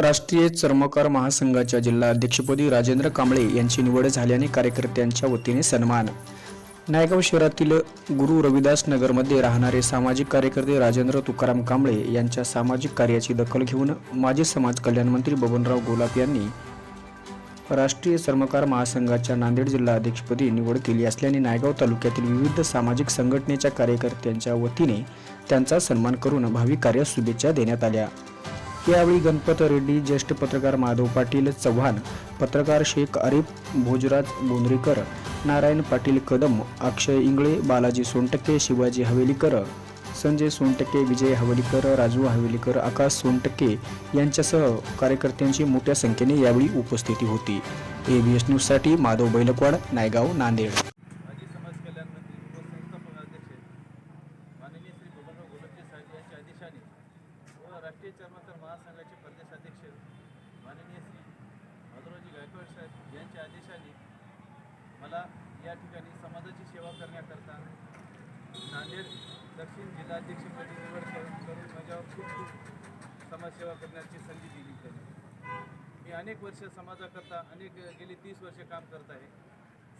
राष्ट्रीय चर्मकार महासंघाच्या जिल्हा अध्यक्षपदी राजेंद्र कांबळे यांची निवड झाल्याने कार्यकर्त्यांच्या वतीने सन्मान. नायगाव शहरातील गुरु रविदास नगरमध्ये राहणारे सामाजिक कार्यकर्ते राजेंद्र तुकाराम कांबळे यांच्या सामाजिक कार्याची दखल घेऊन माजी समाज कल्याण मंत्री बबनराव गोलाप यांनी राष्ट्रीय चर्मकार महासंघाच्या नांदेड जिल्हा अध्यक्षपदी निवड केली असल्याने नायगाव तालुक्यातील विविध सामाजिक संघटनेच्या कार्यकर्त्यांच्या वतीने त्यांचा सन्मान करून भावी कार्यास शुभेच्छा देण्यात आल्या. यावेळी गणपत रेड्डी ज्येष्ठ पत्रकार माधव पाटील चव्हाण पत्रकार शेख अरिफ भोजराज बोंद्रेकर नारायण पाटील कदम अक्षय इंगळे बालाजी सोनटके शिवाजी हवेलीकर संजय सोनटके विजय हवेलीकर राजू हवेलीकर आकाश सोनटके यांच्यासह कार्यकर्त्यांची मोठ्या संख्येने यावेळी उपस्थिती होती. एबीएस न्यूजसाठी माधव बैलकवाड नायगाव नांदेड माजी समाज कल्याण मंत्री व संस्थापक अध्यक्ष माननीय श्री बबनराव गोलपचे साहेब यांच्या आदेशाने व राष्ट्रीय चर्मकार महासंघाचे प्रदेशाध्यक्ष माननीय श्री माधवरावजी गायकवाड साहेब यांच्या आदेशाने मला या ठिकाणी समाजाची सेवा करण्याकरता नांदेड दक्षिण जिल्हाध्यक्षपदी निवड करून करून माझ्यावर खूप खूप समाजसेवा करण्याची संधी दिली त्यांनी. मी अनेक वर्ष समाजाकरता अनेक गेली तीस वर्षे काम करत आहे.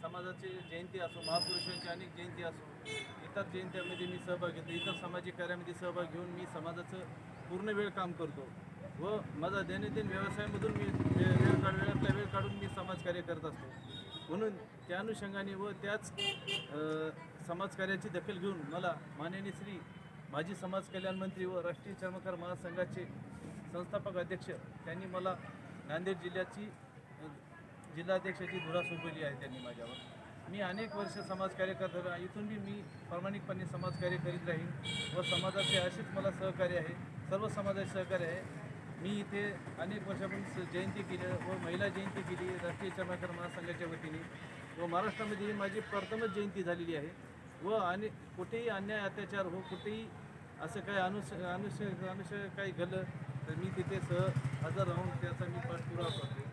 समाजाची जयंती असो महापुरुषांची अनेक जयंती असो इतर जयंत्यामध्ये मी सहभाग घेतो इतर सामाजिक कार्यामध्ये सहभाग घेऊन मी समाजाचं पूर्ण वेळ काम करतो. व माझा दैनंदिन व्यवसायामधून मी वेळ काढ वेळातला वेळ काढून मी समाजकार्य करत असतो. म्हणून त्या अनुषंगाने व त्याच समाजकार्याची दखल घेऊन मला माननीय श्री माजी समाज कल्याण मंत्री व राष्ट्रीय चर्मकार महासंघाचे संस्थापक अध्यक्ष त्यांनी मला नांदेड जिल्ह्याची जिल्हाध्यक्षाची धुरा सोपवली आहे त्यांनी माझ्यावर. मी अनेक वर्ष समाजकार्य करत इथून बी मी प्रामाणिकपणे समाजकार्य करीत राहीन व समाजाचे असेच मला सहकार्य आहे सर्व समाजाचे सहकार्य आहे. मी इथे अनेक वर्षापूर्वी स- जयंती केली व महिला जयंती केली राष्ट्रीय चर्मकार महासंघाच्या वतीने व महाराष्ट्रामध्ये माझी प्रथमच जयंती झालेली आहे व अने कुठेही अन्याय अत्याचार हो कुठेही असं काय अनुस अनुष अनुष काही घडलं तर मी तिथे सह हजर राहून त्याचा मी पाठपुरावा करतो